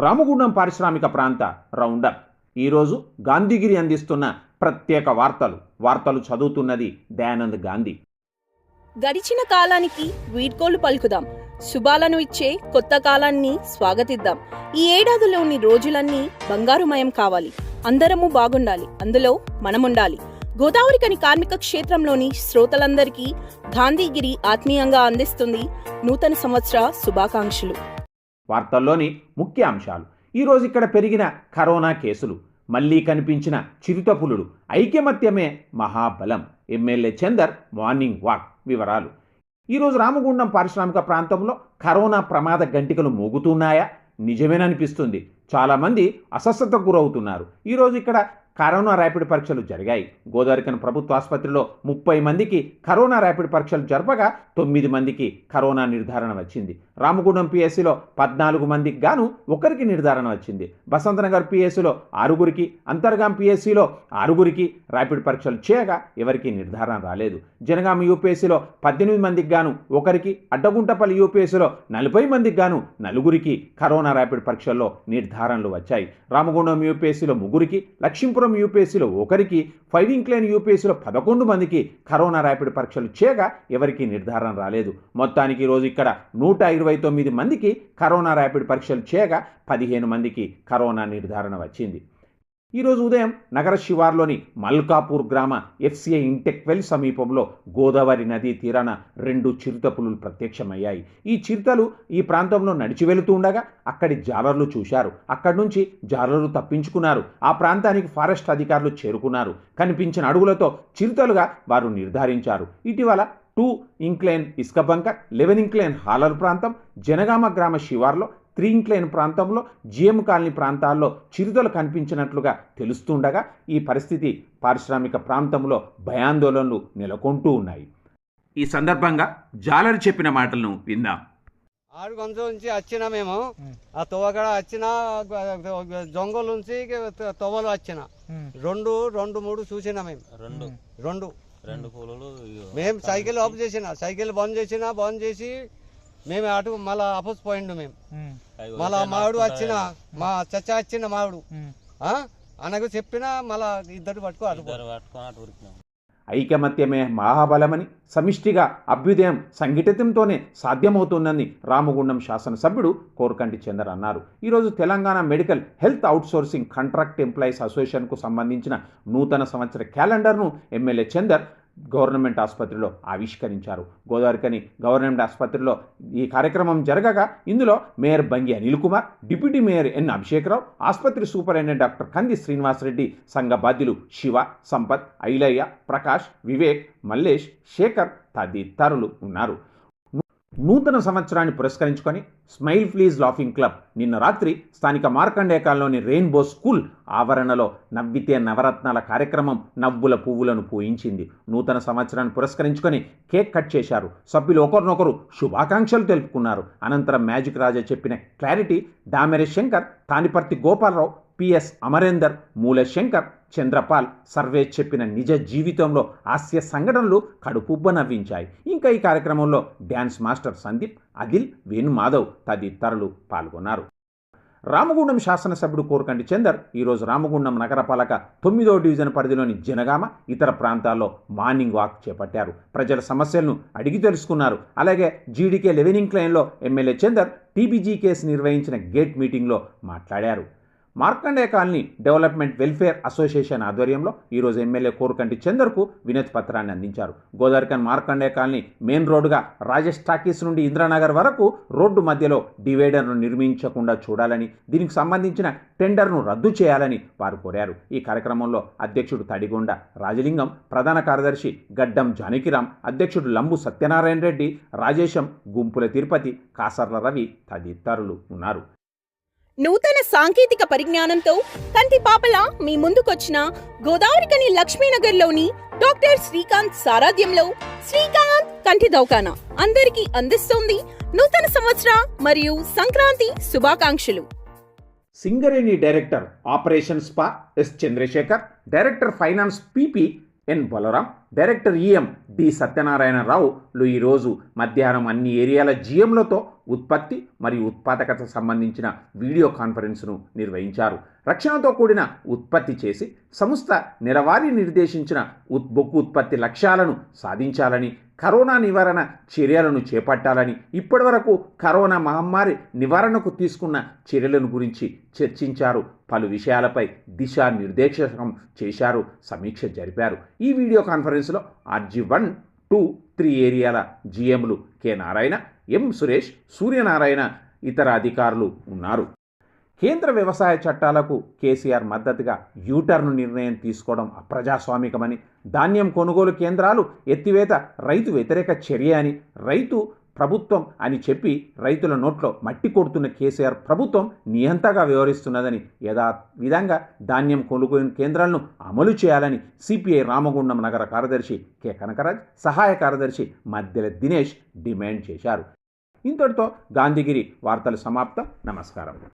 రామగుండం పారిశ్రామిక ప్రాంత రౌండప్. ఈరోజు గాంధీగిరి అందిస్తున్న ప్రత్యేక వార్తలు. వార్తలు చదువుతున్నది దయానంద్ గాంధీ. గడిచిన కాలానికి వీడ్కోలు పలుకుదాం. శుభాలను ఇచ్చే కొత్త కాలాన్ని స్వాగతిద్దాం. ఈ ఏడాదిలోని రోజులన్నీ బంగారుమయం కావాలి. అందరము బాగుండాలి. అందులో మనముండాలి. గోదావరికని కార్మిక క్షేత్రంలోని శ్రోతలందరికీ గాంధీగిరి ఆత్మీయంగా అందిస్తుంది నూతన సంవత్సర శుభాకాంక్షలు. వార్తల్లోని ముఖ్య అంశాలు. ఈరోజు ఇక్కడ పెరిగిన కరోనా కేసులు మళ్ళీ కనిపించిన చిరుతపులుడు ఐకమత్యమే మహాబలం. ఎమ్మెల్యే చందర్ మార్నింగ్ వాక్ వివరాలు. ఈరోజు రామగుండం పారిశ్రామిక ప్రాంతంలో కరోనా ప్రమాద గంటికలు మోగుతున్నాయా? నిజమేననిపిస్తుంది. చాలామంది అస్వస్థతకు గురవుతున్నారు. ఈరోజు ఇక్కడ కరోనా ర్యాపిడ్ పరీక్షలు జరిగాయి. గోదావరికన్ ప్రభుత్వ ఆసుపత్రిలో ముప్పై మందికి కరోనా ర్యాపిడ్ పరీక్షలు జరపగా తొమ్మిది మందికి కరోనా నిర్ధారణ వచ్చింది. రామగుండం పిఎస్సిలో పద్నాలుగు మందికి గాను ఒకరికి నిర్ధారణ వచ్చింది. బసంతనగర్ పిఎస్సిలో ఆరుగురికి అంతర్గాం పిఎస్సిలో ఆరుగురికి ర్యాపిడ్ పరీక్షలు చేయగా ఎవరికి నిర్ధారణ రాలేదు. జనగామ యూపీఎస్సిలో పద్దెనిమిది మందికి గాను ఒకరికి అడ్డగుంటపల్లి యూపీఎస్సిలో నలభై మందికి గాను నలుగురికి కరోనా ర్యాపిడ్ పరీక్షల్లో నిర్ధారణలు వచ్చాయి. రామగుండం యూపీఎస్సిలో ముగ్గురికి లక్ష్మీపురం యూపీఎస్సిలో ఒకరికి ఫైవ్ ఇంక్లైన్ యూపీఎస్సిలో పదకొండు మందికి కరోనా ర్యాపిడ్ పరీక్షలు చేయగా ఎవరికి నిర్ధారణ రాలేదు. మొత్తానికి ఈరోజు ఇక్కడ నూట ఇరవై తొమ్మిది మందికి కరోనా ర్యాపిడ్ పరీక్షలు చేయగా పదిహేను మందికి కరోనా నిర్ధారణ వచ్చింది. ఈరోజు ఉదయం నగర శివార్లోని మల్కాపూర్ గ్రామ ఎఫ్సిఐ ఇంటెక్వెల్ సమీపంలో గోదావరి నదీ తీరాన రెండు చిరుతపులు ప్రత్యక్షమయ్యాయి. ఈ చిరుతలు ఈ ప్రాంతంలో నడిచి వెళుతూ ఉండగా అక్కడి జాలర్లు చూశారు. అక్కడి నుంచి జాలర్లు తప్పించుకున్నారు. ఆ ప్రాంతానికి ఫారెస్ట్ అధికారులు చేరుకున్నారు. కనిపించిన అడుగులతో చిరుతలుగా వారు నిర్ధారించారు. ఇటీవల టూ ఇంక్లైన్ ఇసుకబంక లెవెన్ ఇంక్లైన్ హాలర్ ప్రాంతం జనగామ గ్రామ శివార్లో త్రీ ఇంక్లైన్ ప్రాంతంలో జిఎం కాలనీ ప్రాంతాల్లో చిరుతలు కనిపించినట్లుగా తెలుస్తుండగా ఈ పరిస్థితి పారిశ్రామిక ప్రాంతంలో భయాందోళనలు నెలకొంటూ ఉన్నాయి. ఈ సందర్భంగా జాలరి చెప్పిన మాటలను విందాం. ఆరు గంజు నుంచి వచ్చిన మేము ఆ తొవ్వకడ వచ్చిన జొంగల నుంచి తొవ్వలు వచ్చిన రెండు రెండు మూడు చూసిన మేము. రెండు. రెండు. రెండు కూలలు మేము సైకిల్ ఆఫ్ చేసిన సైకిల్ బంద్ చేసిన బంద్ చేసి మేము అటు మళ్ళా ఆఫీస్ పోయిండు మేము మళ్ళా మావిడు వచ్చిన మా చచ్చ వచ్చిన మావిడు. ఆ? అనకు చెప్పిన మళ్ళా ఇద్దరు పట్టుకో అటు పట్టుకొని అటు ఉరికినాం. ఐకమత్యమే మహాబలమని సమిష్టిగా అభ్యుదయం సంఘటితంతోనే సాధ్యమవుతుందని రామగుండం శాసనసభ్యుడు కోరకంటి చందర్ అన్నారు. ఈరోజు Telangana medical health outsourcing contract employees అసోసియేషన్కు సంబంధించిన నూతన సంవత్సర క్యాలెండర్ను ఎమ్మెల్యే చందర్ గవర్నమెంట్ ఆసుపత్రిలో ఆవిష్కరించారు. గోదావరికని గవర్నమెంట్ ఆసుపత్రిలో ఈ కార్యక్రమం జరగగా ఇందులో mayor Bangi Anil Kumar deputy mayor N Abhishek Rao ఆసుపత్రి సూపరింటెండెంట్ డాక్టర్ కంది శ్రీనివాసరెడ్డి సంఘ బాధ్యులు శివ సంపత్ ఐలయ్య ప్రకాష్ వివేక్ మల్లేష్ శేఖర్ తదితరులు ఉన్నారు. నూతన సంవత్సరాన్ని పురస్కరించుకొని స్మైల్ ప్లీజ్ లాఫింగ్ క్లబ్ నిన్న రాత్రి స్థానిక మార్కండేకాల్లోని రెయిన్బో స్కూల్ ఆవరణలో నవ్వితే నవరత్నాల కార్యక్రమం నవ్వుల పువ్వులను పూయించింది. నూతన సంవత్సరాన్ని పురస్కరించుకొని కేక్ కట్ చేశారు. సభ్యులు ఒకరినొకరు శుభాకాంక్షలు తెలుపుకున్నారు. అనంతరం మ్యాజిక్ రాజా చెప్పిన clarity Damere Shankar Taniparthi Gopalarao PS Amarender Moola Shankar Chanderpaul survey చెప్పిన నిజ జీవితంలో హాస్య సంఘటనలు కడుపుబ్బ నవ్వించాయి. ఇంకా ఈ కార్యక్రమంలో డ్యాన్స్ మాస్టర్ సందీప్ అదిల్ వేణు మాధవ్ తదితరులు పాల్గొన్నారు. రామగుండం శాసనసభ్యుడు కోరకంటి చందర్ ఈరోజు రామగుండం నగరపాలక తొమ్మిదో డివిజన్ పరిధిలోని జనగామ ఇతర ప్రాంతాల్లో మార్నింగ్ వాక్ చేపట్టారు. ప్రజల సమస్యలను అడిగి తెలుసుకున్నారు. అలాగే జీడీకే లెవెనింగ్ క్లైన్లో ఎమ్మెల్యే చందర్ టీబీజీ కేసు నిర్వహించిన గేట్ మీటింగ్లో మాట్లాడారు. Markande colony development welfare association ఆధ్వర్యంలో ఈరోజు ఎమ్మెల్యే కోరుకంటి చందర్కు వినతి పత్రాన్ని అందించారు. గోదావరికన్ మార్కండే కాలనీ మెయిన్ రోడ్డుగా రాజేష్ టాకీస్ నుండి ఇంద్రానగర్ వరకు రోడ్డు మధ్యలో డివైడర్ను నిర్మించకుండా చూడాలని దీనికి సంబంధించిన టెండర్ను రద్దు చేయాలని వారు కోరారు. ఈ కార్యక్రమంలో అధ్యక్షుడు తడిగొండ రాజలింగం ప్రధాన కార్యదర్శి గడ్డం జానకిరాం అధ్యక్షుడు లంబు సత్యనారాయణ రెడ్డి రాజేశం గుంపుల తిరుపతి కాసర్ల రవి తదితరులు ఉన్నారు. నూతన సాంకేతిక పరిజ్ఞానంతో కంటి పాపల మీ ముందుకొచ్చిన గోదావరికని లక్ష్మీనగర్లోని డాక్టర్ శ్రీకాంత్ సారాధ్యంలో శ్రీకాంత్ కంటి దౌకాన అందరికీ అందిస్తోంది నూతన సంవత్సర మరియు సంక్రాంతి శుభాకాంక్షలు. Singareni director operation spa S Chandrasekhar director finance PP N Balram director EM D సత్యనారాయణరావులు ఈరోజు మధ్యాహ్నం అన్ని ఏరియాల జీఎంలతో ఉత్పత్తి మరియు ఉత్పాదకత సంబంధించిన వీడియో కాన్ఫరెన్స్ను నిర్వహించారు. రక్షణతో కూడిన ఉత్పత్తి చేసి సంస్థ నెలవారీ నిర్దేశించిన ఉత్ బొగ్గు ఉత్పత్తి లక్ష్యాలను సాధించాలని కరోనా నివారణ చర్యలను చేపట్టాలని ఇప్పటివరకు కరోనా మహమ్మారి నివారణకు తీసుకున్న చర్యలను గురించి చర్చించారు. పలు విషయాలపై దిశానిర్దేశం చేశారు. సమీక్ష జరిపారు. ఈ వీడియో కాన్ఫరెన్స్ కాన్ఫరెన్స్లో ఆర్జీ వన్ టూ త్రీ ఏరియాల జీఎంలు కె నారాయణ ఎం సురేష్ సూర్యనారాయణ ఇతర అధికారులు ఉన్నారు. కేంద్ర వ్యవసాయ చట్టాలకు కేసీఆర్ మద్దతుగా యూటర్న్ నిర్ణయం తీసుకోవడం అప్రజాస్వామికమని ధాన్యం కొనుగోలు కేంద్రాలు ఎత్తివేత రైతు వ్యతిరేక చర్య అని రైతు ప్రభుత్వం అని చెప్పి రైతుల నోట్లో మట్టి కొడుతున్న కేసీఆర్ ప్రభుత్వం నియంతగా వ్యవహరిస్తున్నదని యథా విధంగా ధాన్యం కొనుగోలు కేంద్రాలను అమలు చేయాలని సిపిఐ రామగుండం నగర కార్యదర్శి కె. కనకరాజ్ సహాయ కార్యదర్శి మద్దెల దినేష్ డిమాండ్ చేశారు. ఇంతటితో గాంధీగిరి వార్తలు సమాప్తం. నమస్కారం.